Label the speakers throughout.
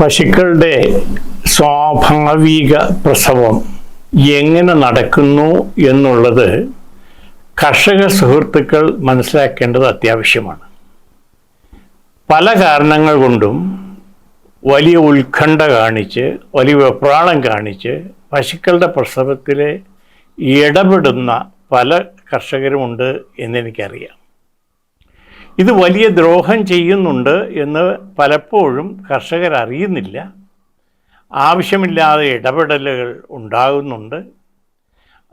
Speaker 1: പശുക്കളുടെ സ്വാഭാവിക പ്രസവം എങ്ങനെ നടക്കുന്നു എന്നുള്ളത് കർഷക സുഹൃത്തുക്കൾ മനസ്സിലാക്കേണ്ടത് അത്യാവശ്യമാണ്. പല കാരണങ്ങൾ കൊണ്ടും വലിയ ഉത്കണ്ഠ കാണിച്ച് വലിയ വെപ്രാളം കാണിച്ച് പശുക്കളുടെ പ്രസവത്തിൽ ഇടപെടുന്ന പല കർഷകരുമുണ്ട് എന്നെനിക്കറിയാം. ഇത് വലിയ ദ്രോഹം ചെയ്യുന്നുണ്ട് എന്ന് പലപ്പോഴും കർഷകർ അറിയുന്നില്ല ആവശ്യമില്ലാതെ ഇടപെടലുകൾ ഉണ്ടാകുന്നുണ്ട്.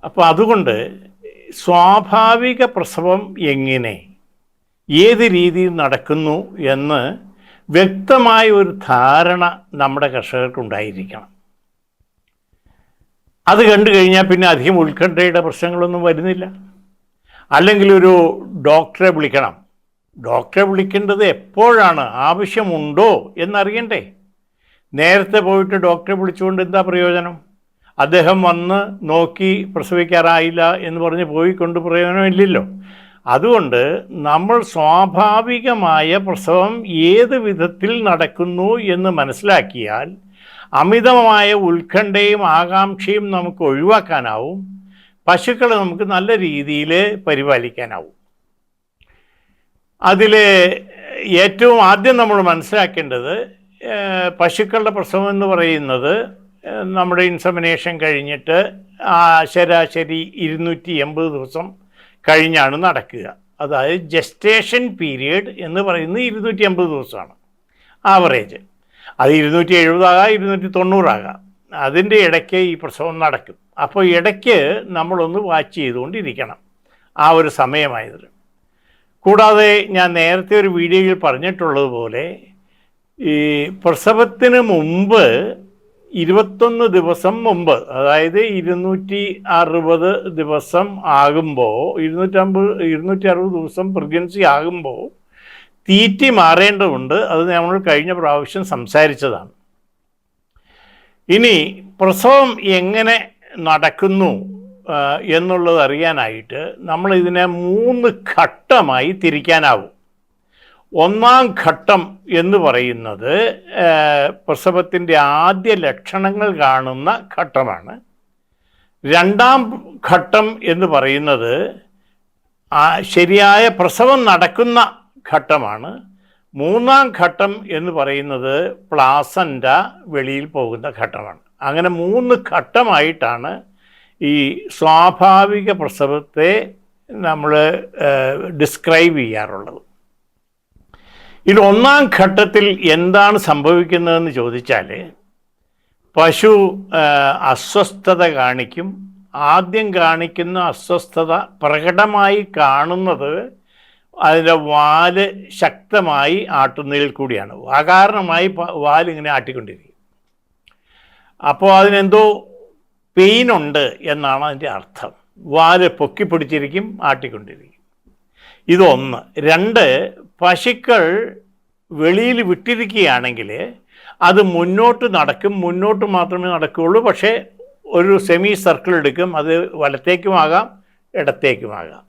Speaker 1: അപ്പോൾ അതുകൊണ്ട് സ്വാഭാവിക പ്രസവം എങ്ങനെ ഏത് രീതിയിൽ നടക്കുന്നു എന്ന് വ്യക്തമായ ഒരു ധാരണ നമ്മുടെ കർഷകർക്കുണ്ടായിരിക്കണം. അത് കണ്ടു കഴിഞ്ഞാൽ പിന്നെ അധികം ഉത്കണ്ഠയുടെ പ്രശ്നങ്ങളൊന്നും വരുന്നില്ല. അല്ലെങ്കിൽ ഒരു ഡോക്ടറെ വിളിക്കണം. ഡോക്ടറെ വിളിക്കേണ്ടത് എപ്പോഴാണ്? ആവശ്യമുണ്ടോ എന്നറിയണ്ടേ? നേരത്തെ പോയിട്ട് ഡോക്ടറെ വിളിച്ചുകൊണ്ട് എന്താ പ്രയോജനം? അദ്ദേഹം വന്ന് നോക്കി പ്രസവിക്കാറായില്ല എന്ന് പറഞ്ഞ് പോയി കൊണ്ട് പ്രയോജനമില്ലല്ലോ. അതുകൊണ്ട് നമ്മൾ സ്വാഭാവികമായ പ്രസവം ഏത് വിധത്തിൽ നടക്കുന്നു എന്ന് മനസ്സിലാക്കിയാൽ അമിതമായ ഉത്കണ്ഠയും ആകാംക്ഷയും നമുക്ക് ഒഴിവാക്കാനാവും. പശുക്കളെ നമുക്ക് നല്ല രീതിയിൽ പരിപാലിക്കാനാവും. അതിൽ ഏറ്റവും ആദ്യം നമ്മൾ മനസ്സിലാക്കേണ്ടത് പശുക്കളുടെ പ്രസവം എന്ന് പറയുന്നത് നമ്മുടെ ഇൻസമിനേഷൻ കഴിഞ്ഞിട്ട് ആ ശരാശരി ഇരുന്നൂറ്റി എൺപത് ദിവസം കഴിഞ്ഞാണ് നടക്കുക. അതായത് ജസ്റ്റേഷൻ പീരിയഡ് എന്ന് പറയുന്നത് ഇരുന്നൂറ്റി എൺപത് ദിവസമാണ് ആവറേജ്. അത് ഇരുന്നൂറ്റി എഴുപതാകാം ഇരുന്നൂറ്റി തൊണ്ണൂറാകാം. അതിന്റെ ഇടയ്ക്ക് ഈ പ്രസവം നടക്കും. അപ്പോൾ ഇടയ്ക്ക് നമ്മളൊന്ന് വാച്ച് ചെയ്തുകൊണ്ടിരിക്കണം. ആ ഒരു സമയമായതിൽ. കൂടാതെ ഞാൻ നേരത്തെ ഒരു വീഡിയോയിൽ പറഞ്ഞിട്ടുള്ളതുപോലെ ഈ പ്രസവത്തിന് മുമ്പ് ഇരുപത്തൊന്ന് ദിവസം മുമ്പ് അതായത് ഇരുന്നൂറ്റി അറുപത് ദിവസം ആകുമ്പോൾ ഇരുന്നൂറ്റമ്പത് ഇരുന്നൂറ്റി അറുപത് ദിവസം പ്രഗ്നൻസി ആകുമ്പോൾ തീറ്റി മാറേണ്ടതുണ്ട്. അത് നമ്മൾ കഴിഞ്ഞ പ്രാവശ്യം സംസാരിച്ചതാണ്. ഇനി പ്രസവം എങ്ങനെ നടക്കുന്നു? എന്നുള്ളത് അറിയാനായിട്ട് നമ്മൾ ഇതിനെ മൂന്ന് ഘട്ടമായി തിരിക്കാനാവും. ഒന്നാം ഘട്ടം എന്ന് പറയുന്നത് പ്രസവത്തിന്റെ ആദ്യ ലക്ഷണങ്ങൾ കാണുന്ന ഘട്ടമാണ്. രണ്ടാം ഘട്ടം എന്ന് പറയുന്നത് ശരിയായ പ്രസവം നടക്കുന്ന ഘട്ടമാണ്. മൂന്നാം ഘട്ടം എന്ന് പറയുന്നത് പ്ലാസന്റ വെളിയിൽ പോകുന്ന ഘട്ടമാണ്. അങ്ങനെ മൂന്ന് ഘട്ടമായിട്ടാണ് ഈ സ്വാഭാവിക പ്രസവത്തെ നമ്മൾ ഡിസ്ക്രൈബ് ചെയ്യാറുള്ളത്. ഇത് ഒന്നാം ഘട്ടത്തിൽ എന്താണ് സംഭവിക്കുന്നതെന്ന് ചോദിച്ചാൽ പശു അസ്വസ്ഥത കാണിക്കും. ആദ്യം കാണിക്കുന്ന അസ്വസ്ഥത പ്രകടമായി കാണുന്നത് അതിന്റെ വാൽ ശക്തമായി ആട്ടുന്നതിൽ കൂടിയാണ്. അകാരണമായി വാലിങ്ങനെ ആട്ടിക്കൊണ്ടിരിക്കും. അപ്പോൾ അതിനെന്തോ പെയിൻ ഉണ്ട് എന്നാണ് അതിന്റെ അർത്ഥം. വാൽ പൊക്കി പിടിച്ചിരിക്കും ആട്ടിക്കൊണ്ടിരിക്കും. ഇതൊന്ന്. രണ്ട് പശുക്കൾ വെളിയിൽ വിട്ടിരിക്കുകയാണെങ്കിൽ അത് മുന്നോട്ട് നടക്കും. മുന്നോട്ട് മാത്രമേ നടക്കുകയുള്ളൂ. പക്ഷേ ഒരു സെമി സർക്കിൾ എടുക്കും. അത് വലത്തേക്കുമാകാം ഇടത്തേക്കുമാകാം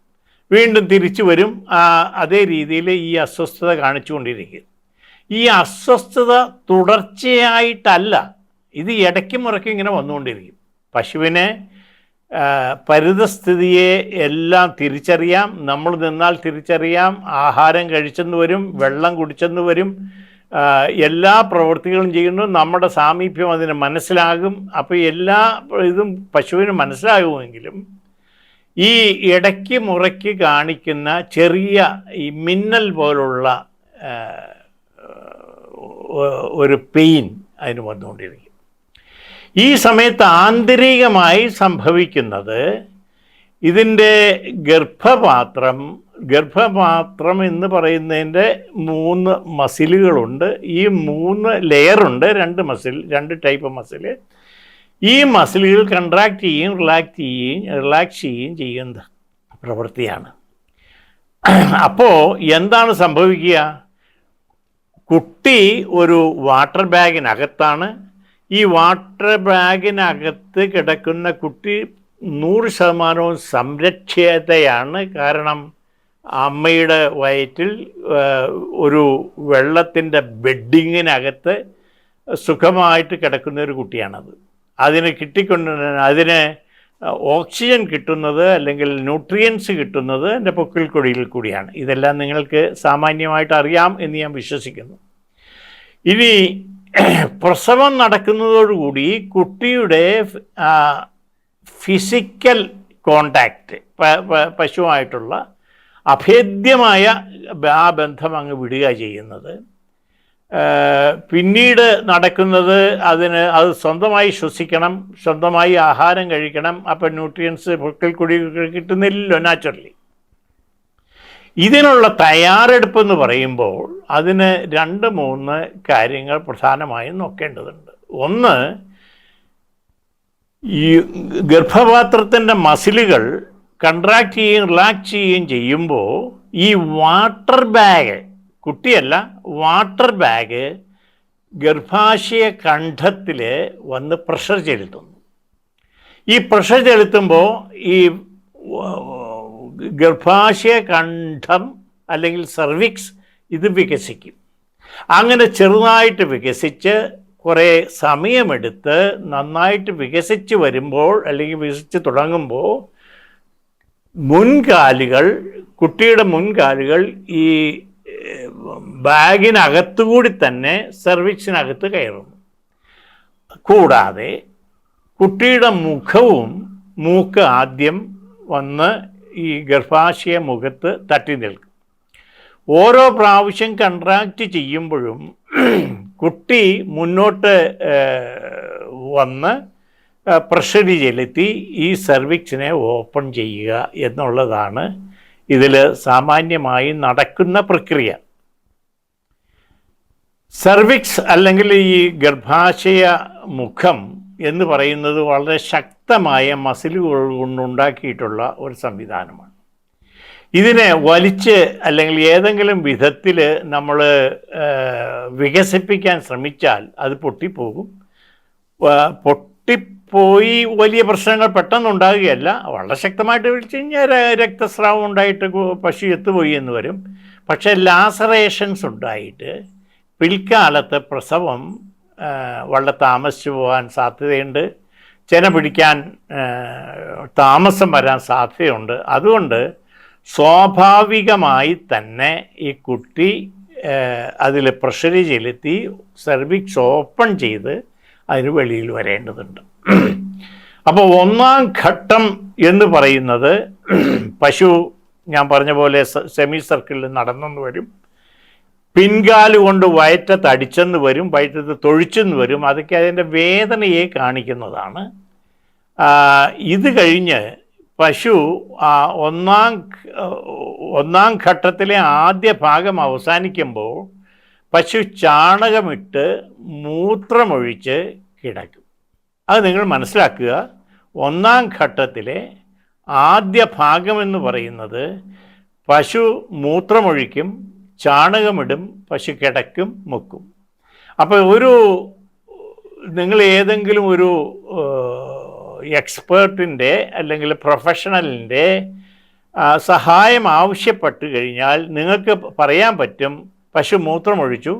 Speaker 1: വീണ്ടും തിരിച്ചു വരും. അതേ രീതിയിൽ ഈ അസ്വസ്ഥത കാണിച്ചുകൊണ്ടിരിക്കും. ഈ അസ്വസ്ഥത തുടർച്ചയായിട്ടല്ല. ഇത് ഇടയ്ക്ക് മുറയ്ക്ക് ഇങ്ങനെ വന്നുകൊണ്ടിരിക്കും. പശുവിനെ പരിതസ്ഥിതിയെ എല്ലാം തിരിച്ചറിയാം. നമ്മൾ നിന്നാൽ തിരിച്ചറിയാം. ആഹാരം കഴിച്ചെന്ന് വരും വെള്ളം കുടിച്ചെന്ന് വരും. എല്ലാ പ്രവൃത്തികളും ചെയ്യുന്നു. നമ്മുടെ സാമീപ്യം അതിന് മനസ്സിലാകും. അപ്പോൾ എല്ലാ ഇതും പശുവിന് മനസ്സിലാകുമെങ്കിലും ഈ ഇടയ്ക്ക് മുറയ്ക്ക് കാണിക്കുന്ന ചെറിയ ഈ മിന്നൽ പോലുള്ള ഒരു പെയിൻ അതിന് വന്നുകൊണ്ടിരിക്കും ഈ സമയത്ത് ആന്തരികമായി സംഭവിക്കുന്നത് ഇതിന്റെ ഗർഭപാത്രം ഗർഭപാത്രം എന്ന് പറയുന്നതിന്റെ മൂന്ന് മസിലുകളുണ്ട്. ഈ മൂന്ന് ലെയറുണ്ട് രണ്ട് മസിൽ രണ്ട് ടൈപ്പ് മസിൽ ഈ മസിലുകൾ കൺട്രാക്ട് ചെയ്യുകയും റിലാക്സ് ചെയ്യുകയും റിലാക്സ് ചെയ്യുകയും ചെയ്യുന്ന പ്രവൃത്തിയാണ്. അപ്പോൾ എന്താണ് സംഭവിക്കുക? കുട്ടി ഒരു വാട്ടർ ബാഗിനകത്താണ് ഈ വാട്ടർ ബാഗിനകത്ത് കിടക്കുന്ന കുട്ടി നൂറ് ശതമാനവും സംരക്ഷിതയാണ്. കാരണം അമ്മയുടെ വയറ്റിൽ ഒരു വെള്ളത്തിന്റെ ബെഡിങ്ങിനകത്ത് സുഖമായിട്ട് കിടക്കുന്ന ഒരു കുട്ടിയാണത്. അതിന് കിട്ടിക്കൊണ്ട് അതിന് ഓക്സിജൻ കിട്ടുന്നത് അല്ലെങ്കിൽ ന്യൂട്രിയൻസ് കിട്ടുന്നത് എന്റെ പൊക്കിൽ കൊടിയിൽ കൂടിയാണ്. ഇതെല്ലാം നിങ്ങൾക്ക് സാമാന്യമായിട്ട് അറിയാം എന്ന് ഞാൻ വിശ്വസിക്കുന്നു. ഇനി പ്രസവം നടക്കുന്നതോടുകൂടി കുട്ടിയുടെ ഫിസിക്കൽ കോണ്ടാക്റ്റ് പശുവായിട്ടുള്ള അഭേദ്യമായ ആ ബന്ധം അങ്ങ് വിടുക ചെയ്യുന്നത്. പിന്നീട് നടക്കുന്നത് അതിന് അത് സ്വന്തമായി ശ്വസിക്കണം സ്വന്തമായി ആഹാരം കഴിക്കണം. അപ്പം ന്യൂട്രിയൻസ് പൊക്കിൽ കുടി കിട്ടുന്നില്ലല്ലോ നാച്ചുറലി ഇതിനുള്ള തയ്യാറെടുപ്പ് എന്ന് പറയുമ്പോൾ അതിന് രണ്ട് മൂന്ന് കാര്യങ്ങൾ പ്രധാനമായും നോക്കേണ്ടതുണ്ട്. ഒന്ന് ഈ ഗർഭപാത്രത്തിന്റെ മസിലുകൾ കൺട്രാക്ട് ചെയ്യുകയും റിലാക്സ് ചെയ്യുകയും ചെയ്യുമ്പോൾ ഈ വാട്ടർ ബാഗ് കുട്ടിയല്ല വാട്ടർ ബാഗ് ഗർഭാശയ കണ്ഠത്തിൽ വന്ന് പ്രഷർ ചെലുത്തുന്നു. ഈ പ്രഷർ ചെലുത്തുമ്പോൾ ഈ ഗർഭാശയ കണ്ഠം അല്ലെങ്കിൽ സർവിക്സ് ഇത് വികസിക്കും. അങ്ങനെ ചെറുതായിട്ട് വികസിച്ച് കുറേ സമയമെടുത്ത് നന്നായിട്ട് വികസിച്ച് വരുമ്പോൾ അല്ലെങ്കിൽ വികസിച്ച് തുടങ്ങുമ്പോൾ മുൻകാലുകൾ കുട്ടിയുടെ മുൻകാലുകൾ ഈ ബാഗിനകത്തുകൂടി തന്നെ സർവിക്സിനകത്ത് കയറും. കൂടാതെ കുട്ടിയുടെ മുഖവും മൂക്ക് ആദ്യം വന്ന് ഈ ഗർഭാശയ മുഖത്ത് തട്ടി നിൽക്കും. ഓരോ പ്രാവശ്യം കൺട്രാക്റ്റ് ചെയ്യുമ്പോഴും കുട്ടി മുന്നോട്ട് വന്ന് പ്രഷറി ചെലുത്തി ഈ സർവിക്സിനെ ഓപ്പൺ ചെയ്യുക എന്നുള്ളതാണ് ഇതിൽ സാമാന്യമായി നടക്കുന്ന പ്രക്രിയ. സർവിക്സ് അല്ലെങ്കിൽ ഈ ഗർഭാശയ മുഖം എന്ന് പറയുന്നത് വളരെ ശക്തമായ മസിലുകൾ കൊണ്ടുണ്ടാക്കിയിട്ടുള്ള ഒരു സംവിധാനമാണ്. ഇതിനെ വലിച്ച് അല്ലെങ്കിൽ ഏതെങ്കിലും വിധത്തിൽ നമ്മൾ വികസിപ്പിക്കാൻ ശ്രമിച്ചാൽ അത് പൊട്ടിപ്പോകും. പൊട്ടിപ്പോയി വലിയ പ്രശ്നങ്ങൾ പെട്ടെന്ന് ഉണ്ടാകുകയല്ല വളരെ ശക്തമായിട്ട് വിളിച്ചു കഴിഞ്ഞാൽ രക്തസ്രാവം ഉണ്ടായിട്ട് പശു എത്തുപോയി എന്ന് വരും. പക്ഷേ ലാസറേഷൻസ് ഉണ്ടായിട്ട് പിൽക്കാലത്ത് പ്രസവം വളരെ താമസിച്ചു പോകാൻ സാധ്യതയുണ്ട്. ചെന പിടിക്കാൻ താമസം വരാൻ സാധ്യതയുണ്ട്. അതുകൊണ്ട് സ്വാഭാവികമായി തന്നെ ഈ കുട്ടി അതിൽ പ്രഷർ ചെലുത്തി സെർവിക്സ് ഓപ്പൺ ചെയ്ത് അതിന് വെളിയിൽ വരേണ്ടതുണ്ട്. അപ്പോൾ ഒന്നാം ഘട്ടം എന്ന് പറയുന്നത് പശു ഞാൻ പറഞ്ഞ പോലെ സെമി സർക്കിളിൽ നടന്നെന്ന് വരും. പിൻകാൽ കൊണ്ട് വയറ്റത്ത് അടിച്ചെന്ന് വരും വയറ്റത്ത് തൊഴിച്ചെന്ന് വരും അതൊക്കെ അതിന്റെ വേദനയെ കാണിക്കുന്നതാണ്. ഇത് കഴിഞ്ഞ് പശു ഒന്നാം ഒന്നാം ഘട്ടത്തിലെ ആദ്യ ഭാഗം അവസാനിക്കുമ്പോൾ പശു ചാണകമിട്ട് മൂത്രമൊഴിച്ച് കിടക്കും. അത് നിങ്ങൾ മനസ്സിലാക്കുക. ഒന്നാം ഘട്ടത്തിലെ ആദ്യ ഭാഗമെന്ന് പറയുന്നത് പശു മൂത്രമൊഴിക്കും ചാണകമിടും പശു കിടക്കും മുക്കും. അപ്പോൾ ഒരു നിങ്ങൾ ഏതെങ്കിലും ഒരു എക്സ്പേർട്ടിന്റെ അല്ലെങ്കിൽ പ്രൊഫഷണലിന്റെ സഹായം ആവശ്യപ്പെട്ട് കഴിഞ്ഞാൽ നിങ്ങൾക്ക് പറയാൻ പറ്റും പശു മൂത്രമൊഴിച്ചു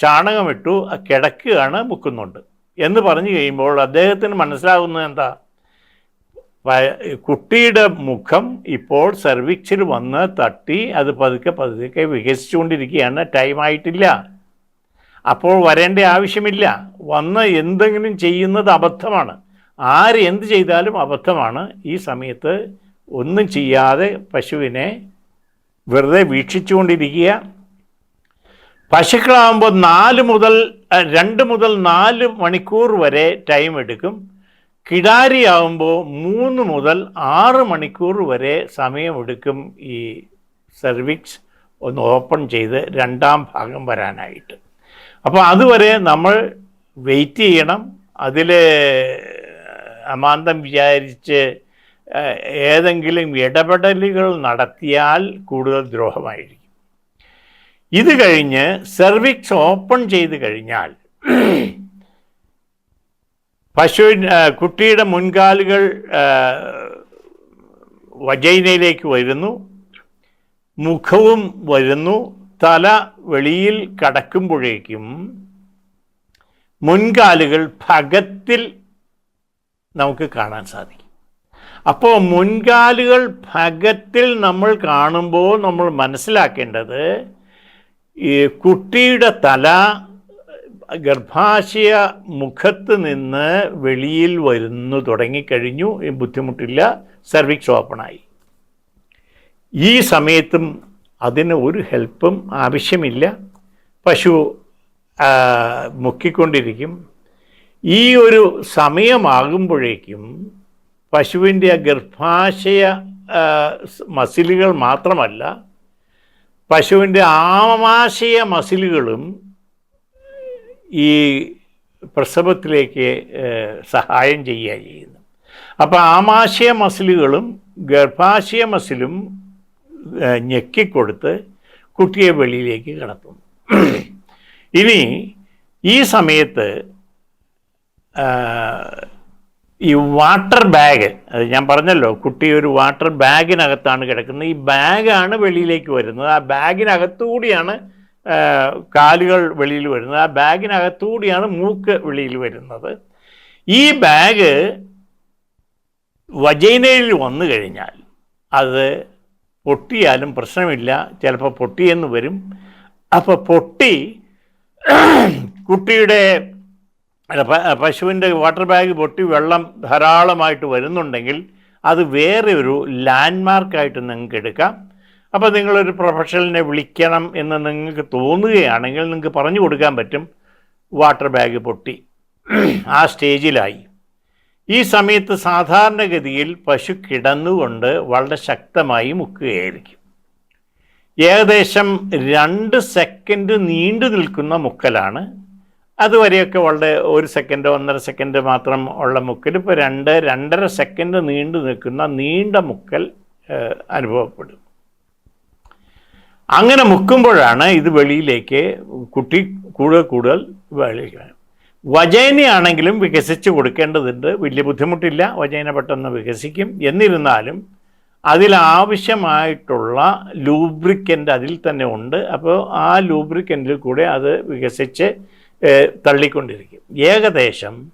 Speaker 1: ചാണകമിട്ടു കിടക്കുകയാണ് മുക്കുന്നുണ്ട്. എന്ന് പറഞ്ഞു കഴിയുമ്പോൾ അദ്ദേഹത്തിന് മനസ്സിലാകുന്നത് എന്താ? കുട്ടിയുടെ മുഖം ഇപ്പോൾ സെർവിക്സിൽ വന്ന് തട്ടി അത് പതുക്കെ പതുക്കെ വികസിച്ചുകൊണ്ടിരിക്കുകയാണ്. ടൈമായിട്ടില്ല അപ്പോൾ വരേണ്ട ആവശ്യമില്ല. വന്ന് എന്തെങ്കിലും ചെയ്യുന്നത് അബദ്ധമാണ്. ആര് എന്ത് ചെയ്താലും അബദ്ധമാണ്. ഈ സമയത്ത് ഒന്നും ചെയ്യാതെ പശുവിനെ വെറുതെ വീക്ഷിച്ചുകൊണ്ടിരിക്കുക. പശുക്കളാകുമ്പോൾ നാല് മുതൽ രണ്ട് മുതൽ നാല് മണിക്കൂർ വരെ ടൈം എടുക്കും. കിടാരിയാവുമ്പോൾ മൂന്ന് മുതൽ ആറ് മണിക്കൂർ വരെ സമയമെടുക്കും ഈ സർവിക്സ് ഒന്ന് ഓപ്പൺ ചെയ്ത് രണ്ടാം ഭാഗം വരാനായിട്ട്. അപ്പോൾ അതുവരെ നമ്മൾ വെയിറ്റ് ചെയ്യണം. അതിൽ അമാന്തം വിചാരിച്ച് ഏതെങ്കിലും ഇടപെടലുകൾ നടത്തിയാൽ കൂടുതൽ ദ്രോഹമായിരിക്കും. ഇത് കഴിഞ്ഞ് സെർവിക്സ് ഓപ്പൺ ചെയ്ത് കഴിഞ്ഞാൽ പശു കുട്ടിയുടെ മുൻകാലുകൾ വജൈനയിലേക്ക് വരുന്നു. മുഖവും വരുന്നു. തല വെളിയിൽ കടക്കുമ്പോഴേക്കും മുൻകാലുകൾ ഭഗത്തിൽ നമുക്ക് കാണാൻ സാധിക്കും. അപ്പോൾ മുൻകാലുകൾ ഭഗത്തിൽ നമ്മൾ കാണുമ്പോൾ നമ്മൾ മനസ്സിലാക്കേണ്ടത് ഈ കുട്ടിയുടെ തല ഗർഭാശയ മുഖത്ത് നിന്ന് വെളിയിൽ വരുന്നു തുടങ്ങിക്കഴിഞ്ഞു ബുദ്ധിമുട്ടില്ല സെർവിക്സ് ഓപ്പണായി ഈ സമയത്തും അതിന് ഒരു ഹെൽപ്പും ആവശ്യമില്ല. പശു മുക്കിക്കൊണ്ടിരിക്കും. ഈ ഒരു സമയമാകുമ്പോഴേക്കും പശുവിന്റെ ആ ഗർഭാശയ മസിലുകൾ മാത്രമല്ല പശുവിന്റെ ആമാശയ മസിലുകളും ഈ പ്രസവത്തിലേക്ക് സഹായം ചെയ്യുക ചെയ്യുന്നു അപ്പോൾ ആമാശയ മസിലുകളും ഗർഭാശയ മസിലും ഞെക്കിക്കൊടുത്ത് കുട്ടിയെ വെളിയിലേക്ക് കടത്തുന്നു. ഇനി ഈ സമയത്ത് ഈ വാട്ടർ ബാഗ് അത് ഞാൻ പറഞ്ഞല്ലോ കുട്ടി ഒരു വാട്ടർ ബാഗിനകത്താണ് കിടക്കുന്നത്. ഈ ബാഗാണ് വെളിയിലേക്ക് വരുന്നത്. ആ ബാഗിനകത്തുകൂടിയാണ് കാലുകൾ വെളിയിൽ വരുന്നത്. ആ ബാഗിനകത്തുകൂടിയാണ് മൂക്ക് വെളിയിൽ വരുന്നത്. ഈ ബാഗ് വജൈനയിൽ വന്നു കഴിഞ്ഞാൽ അത് പൊട്ടിയാലും പ്രശ്നമില്ല. ചിലപ്പോൾ പൊട്ടിയെന്ന് വരും. അപ്പോൾ പൊട്ടി കുട്ടിയുടെ പശുവിന്റെ വാട്ടർ ബാഗ് പൊട്ടി വെള്ളം ധാരാളമായിട്ട് വരുന്നുണ്ടെങ്കിൽ അത് വേറെ ഒരു ലാൻഡ്മാർക്കായിട്ട് നിങ്ങൾക്ക് എടുക്കാം. അപ്പോൾ നിങ്ങളൊരു പ്രൊഫഷണലിനെ വിളിക്കണം എന്ന് നിങ്ങൾക്ക് തോന്നുകയാണെങ്കിൽ നിങ്ങൾക്ക് പറഞ്ഞു കൊടുക്കാൻ പറ്റും. വാട്ടർ ബാഗ് പൊട്ടി. ആ സ്റ്റേജിലായി. ഈ സമയത്ത് സാധാരണഗതിയിൽ പശു കിടന്നുകൊണ്ട് വളരെ ശക്തമായി മുക്കുകയായിരിക്കും. ഏകദേശം രണ്ട് സെക്കൻഡ് നീണ്ടു നിൽക്കുന്ന മുക്കലാണ്. അതുവരെയൊക്കെ വളരെ ഒരു സെക്കൻഡ് ഒന്നര സെക്കൻഡ് മാത്രം ഉള്ള മുക്കൽ. ഇപ്പോൾ രണ്ട് രണ്ടര സെക്കൻഡ് നീണ്ടു നിൽക്കുന്ന നീണ്ട മുക്കൽ അനുഭവപ്പെടും. അങ്ങനെ മുക്കുമ്പോഴാണ് ഇത് വെളിയിലേക്ക് കുട്ടി കൂടുതൽ കൂടുതൽ വെളിയിലാണ്. വജൈനയാണെങ്കിലും വികസിച്ച് കൊടുക്കേണ്ടതുണ്ട്. വലിയ ബുദ്ധിമുട്ടില്ല. വജൈന പെട്ടെന്ന് വികസിക്കും. എന്നിരുന്നാലും അതിലാവശ്യമായിട്ടുള്ള ലൂബ്രിക്കന്റ് അതിൽ തന്നെ ഉണ്ട്. അപ്പോൾ ആ ലൂബ്രിക്കന്റിൽ കൂടെ അത് വികസിച്ച് തള്ളിക്കൊണ്ടിരിക്കും. ഏകദേശം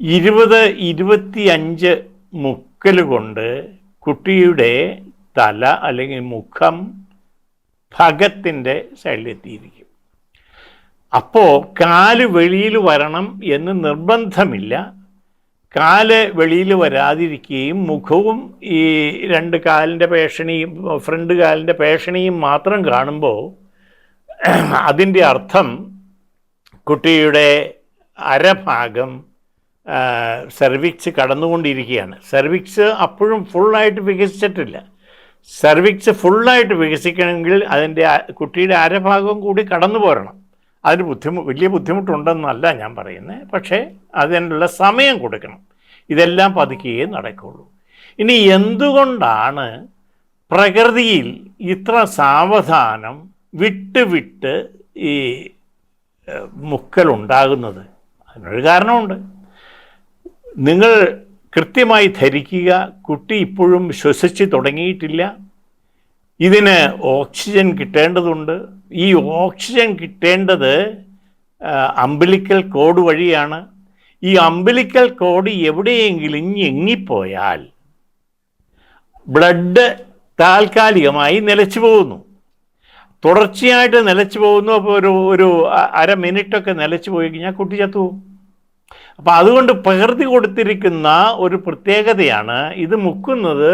Speaker 1: ഇരുപത് ഇരുപത്തിയഞ്ച് മുക്കൽ കൊണ്ട് കുട്ടിയുടെ തല അല്ലെങ്കിൽ മുഖം ഭഗത്തിന്റെ സൈഡിലെത്തിയിരിക്കും അപ്പോൾ കാൽ വെളിയിൽ വരണം എന്ന് നിർബന്ധമില്ല. കാൽ വെളിയിൽ വരാതിരിക്കുകയും മുഖവും ഈ രണ്ട് കാലിന്റെ പേഷണിയും ഫ്രണ്ട് കാലിന്റെ പേഷണിയും മാത്രം കാണുമ്പോൾ അതിന്റെ അർത്ഥം കുട്ടിയുടെ അരഭാഗം സെർവിക്സ് കടന്നുകൊണ്ടിരിക്കുകയാണ്. സെർവിക്സ് അപ്പോഴും ഫുള്ളായിട്ട് വികസിച്ചിട്ടില്ല. സെർവിക്സ് ഫുള്ളായിട്ട് വികസിക്കണമെങ്കിൽ അതിന്റെ കുട്ടിയുടെ അരഭാഗം കൂടി കടന്നു പോരണം. അതിന് ബുദ്ധിമു വലിയ ബുദ്ധിമുട്ടുണ്ടെന്നല്ല ഞാൻ പറയുന്നത് പക്ഷേ അതിനുള്ള സമയം കൊടുക്കണം. ഇതെല്ലാം പതുക്കേ നടക്കുള്ളൂ. ഇനി എന്തുകൊണ്ടാണ് പ്രകൃതിയിൽ ഇത്ര സാവധാനം വിട്ട് വിട്ട് ഈ മുക്കലുണ്ടാകുന്നത്? അതിനൊരു കാരണമുണ്ട്. നിങ്ങൾ കൃത്യമായി ധരിക്കുക. കുട്ടി ഇപ്പോഴും ശ്വസിച്ച് തുടങ്ങിയിട്ടില്ല. ഇതിന് ഓക്സിജൻ കിട്ടേണ്ടതുണ്ട്. ഈ ഓക്സിജൻ കിട്ടേണ്ടത് അമ്പലിക്കൽ കോഡ് വഴിയാണ്. ഈ അമ്പലിക്കൽ കോഡ് എവിടെയെങ്കിലും ഞെങ്ങിപ്പോയാൽ ബ്ലഡ് താൽക്കാലികമായി നിലച്ചു പോകുന്നു. തുടർച്ചയായിട്ട് നിലച്ചു പോകുന്നു. അപ്പോൾ ഒരു ഒരു അര മിനിറ്റൊക്കെ നിലച്ചു പോയി കഴിഞ്ഞാൽ കുട്ടി ചത്തുപോകും. അപ്പം അതുകൊണ്ട് പകർത്തി കൊടുത്തിരിക്കുന്ന ഒരു പ്രത്യേകതയാണ്. ഇത് മുക്കുന്നത്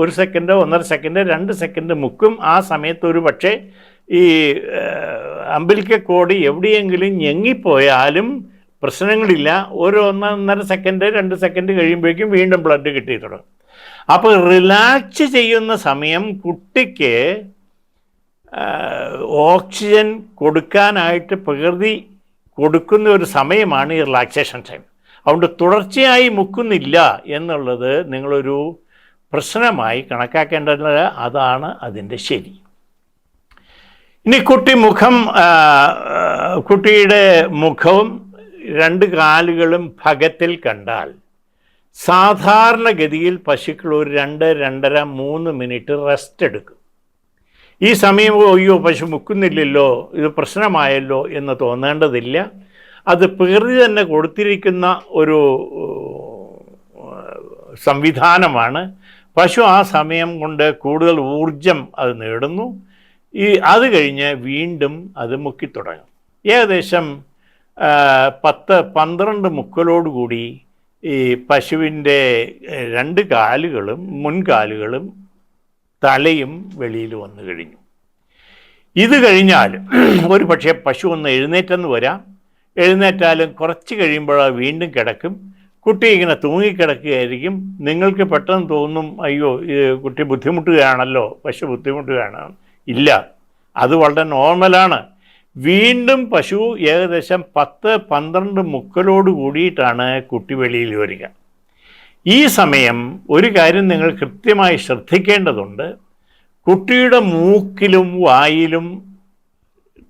Speaker 1: ഒരു സെക്കൻഡ് ഒന്നര സെക്കൻഡ് രണ്ട് സെക്കൻഡ് മുക്കും. ആ സമയത്ത് ഒരു പക്ഷേ ഈ അമ്പലിക്ക കോടി എവിടെയെങ്കിലും ഞെങ്ങിപ്പോയാലും പ്രശ്നങ്ങളില്ല. ഒരു ഒന്നൊന്നര സെക്കൻഡ് രണ്ട് സെക്കൻഡ് കഴിയുമ്പോഴേക്കും വീണ്ടും ബ്ലഡ് കിട്ടി തുടങ്ങും. അപ്പോൾ റിലാക്സ് ചെയ്യുന്ന സമയം കുട്ടിക്ക് ഓക്സിജൻ കൊടുക്കാനായിട്ട് പ്രകൃതി കൊടുക്കുന്ന ഒരു സമയമാണ് ഈ റിലാക്സേഷൻ ടൈം അതുകൊണ്ട് തുടർച്ചയായി മുക്കുന്നില്ല എന്നുള്ളത് നിങ്ങളൊരു പ്രശ്നമായി കണക്കാക്കേണ്ടത് അതാണ് അതിന്റെ ശരി. ഇനി കുട്ടി മുഖം കുട്ടിയുടെ മുഖവും രണ്ട് കാലുകളും ഭഗത്തിൽ കണ്ടാൽ സാധാരണഗതിയിൽ പശുക്കൾ ഒരു രണ്ട് രണ്ടര മൂന്ന് മിനിറ്റ് റെസ്റ്റ് എടുക്കും. ഈ സമയം അയ്യോ പശു മുക്കുന്നില്ലല്ലോ ഇത് പ്രശ്നമായല്ലോ എന്ന് തോന്നേണ്ടതില്ല. അത് പ്രകൃതി തന്നെ കൊടുത്തിരിക്കുന്ന ഒരു സംവിധാനമാണ്. പശു ആ സമയം കൊണ്ട് കൂടുതൽ ഊർജം അത് നേടുന്നു. ഈ അത് കഴിഞ്ഞ് വീണ്ടും അത് മുക്കിത്തുടങ്ങും ഏകദേശം പത്ത് പന്ത്രണ്ട് മുക്കലോടുകൂടി ഈ പശുവിന്റെ രണ്ട് കാലുകളും മുൻകാലുകളും തലയും വെളിയിൽ വന്നു കഴിഞ്ഞു. ഇത് കഴിഞ്ഞാൽ ഒരു പക്ഷേ പശു ഒന്ന് എഴുന്നേറ്റെന്ന് വരാം. എഴുന്നേറ്റാലും കുറച്ച് കഴിയുമ്പോൾ വീണ്ടും കിടക്കും. കുട്ടി ഇങ്ങനെ തൂങ്ങിക്കിടക്കുകയായിരിക്കും. നിങ്ങൾക്ക് പെട്ടെന്ന് തോന്നും അയ്യോ കുട്ടി ബുദ്ധിമുട്ടുകയാണല്ലോ പശു ബുദ്ധിമുട്ടുകയാണ്. ഇല്ല അത് വളരെ നോർമലാണ്. വീണ്ടും പശു ഏകദേശം പത്ത് പന്ത്രണ്ട് മുക്കലോട് കൂടിയിട്ടാണ് കുട്ടി വെളിയിൽ വരിക. ഈ സമയം ഒരു കാര്യം നിങ്ങൾ കൃത്യമായി ശ്രദ്ധിക്കേണ്ടതുണ്ട്. കുട്ടിയുടെ മൂക്കിലും വായിലും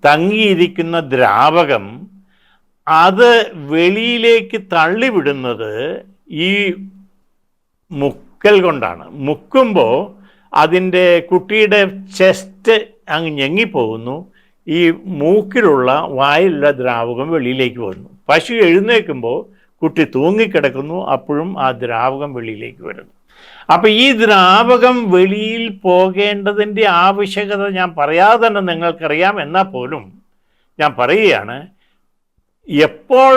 Speaker 1: തങ്ങിയിരിക്കുന്ന ദ്രാവകം അത് വെളിയിലേക്ക് തള്ളിവിടുന്നത് ഈ മുക്കൽ കൊണ്ടാണ്. മുക്കുമ്പോൾ അതിന്റെ കുട്ടിയുടെ ചെസ്റ്റ് അങ്ങ് ഞെങ്ങിപ്പോകുന്നു. ഈ മൂക്കിലുള്ള വായിലുള്ള ദ്രാവകം വെളിയിലേക്ക് വരുന്നു പശു എഴുന്നേൽക്കുമ്പോൾ കുട്ടി തൂങ്ങിക്കിടക്കുന്നു അപ്പോഴും ആ ദ്രാവകം വെളിയിലേക്ക് വരുന്നു. അപ്പം ഈ ദ്രാവകം വെളിയിൽ പോകേണ്ടതിന്റെ ആവശ്യകത ഞാൻ പറയാതെ തന്നെ നിങ്ങൾക്കറിയാം. എന്നാൽ പോലും ഞാൻ പറയുകയാണ് എപ്പോൾ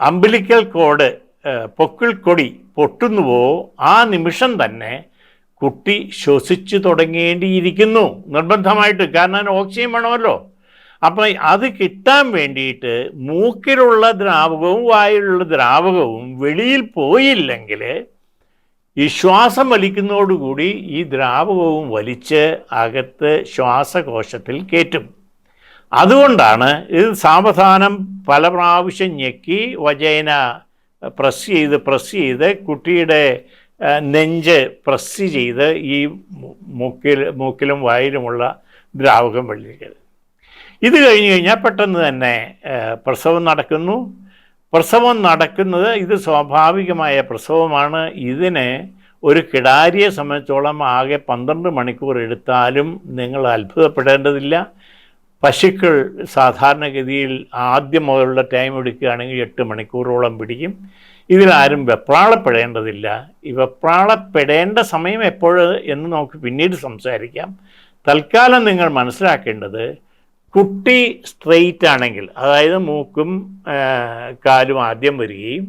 Speaker 1: അമ്പലിക്കൽ കോഡ് പൊക്കിൾ കൊടി പൊട്ടുന്നുവോ ആ നിമിഷം തന്നെ കുട്ടി ശ്വസിച്ചു തുടങ്ങേണ്ടിയിരിക്കുന്നു. നിർബന്ധമായിട്ട് കാരണം ഓക്സിജൻ വേണമല്ലോ. അപ്പം അത് കിട്ടാൻ വേണ്ടിയിട്ട് മൂക്കിലുള്ള ദ്രാവകവും വായിലുള്ള ദ്രാവകവും വെളിയിൽ പോയില്ലെങ്കിൽ ഈ ശ്വാസം വലിക്കുന്നതോടുകൂടി ഈ ദ്രാവകവും വലിച്ച് അകത്ത് ശ്വാസകോശത്തിൽ കയറ്റും. അതുകൊണ്ടാണ് ഇത് സാവധാനം പല പ്രാവശ്യം ഞെക്കി വജൈന പ്രസ് ചെയ്ത് പ്രസ് ചെയ്ത് കുട്ടിയുടെ നെഞ്ച് പ്രസ് ചെയ്ത് ഈ മൂക്കിൽ മൂക്കിലും വായിലുമുള്ള ദ്രാവകം വെള്ളിക്കരുത് ഇത് കഴിഞ്ഞ് കഴിഞ്ഞാൽ പെട്ടെന്ന് തന്നെ പ്രസവം നടക്കുന്നു. പ്രസവം നടക്കുന്നത് ഇത് സ്വാഭാവികമായ പ്രസവമാണ്. ഇതിന് ഒരു കിടാരിയെ സംബന്ധിച്ചോളം ആകെ പന്ത്രണ്ട് മണിക്കൂർ എടുത്താലും നിങ്ങൾ അത്ഭുതപ്പെടേണ്ടതില്ല. പശുക്കൾ സാധാരണഗതിയിൽ ആദ്യം മുതലുള്ള ടൈം എടുക്കുകയാണെങ്കിൽ എട്ട് മണിക്കൂറോളം പിടിക്കും. ഇതിലാരും വെപ്രാളപ്പെടേണ്ടതില്ല. ഈ വെപ്രാളപ്പെടേണ്ട സമയം എപ്പോൾ എന്ന് നമുക്ക് പിന്നീട് സംസാരിക്കാം. തൽക്കാലം നിങ്ങൾ മനസ്സിലാക്കേണ്ടത് കുട്ടി സ്ട്രെയിറ്റ് ആണെങ്കിൽ അതായത് മൂക്കും കാലും ആദ്യം വരികയും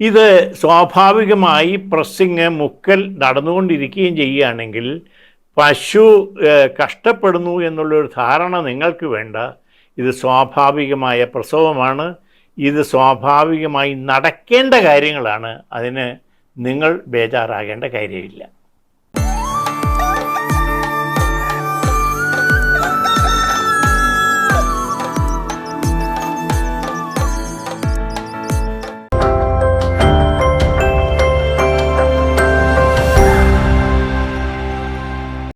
Speaker 1: ഇത് സ്വാഭാവികമായി പ്രസ്സിങ് മുക്കൽ നടന്നുകൊണ്ടിരിക്കുകയും ചെയ്യുകയാണെങ്കിൽ പശു കഷ്ടപ്പെടുന്നു എന്നുള്ളൊരു ധാരണ നിങ്ങൾക്ക് വേണ്ട. ഇത് സ്വാഭാവികമായ പ്രസവമാണ്. ഇത് സ്വാഭാവികമായി നടക്കേണ്ട കാര്യങ്ങളാണ്. അതിന് നിങ്ങൾ ബേജാറാകേണ്ട കാര്യമില്ല.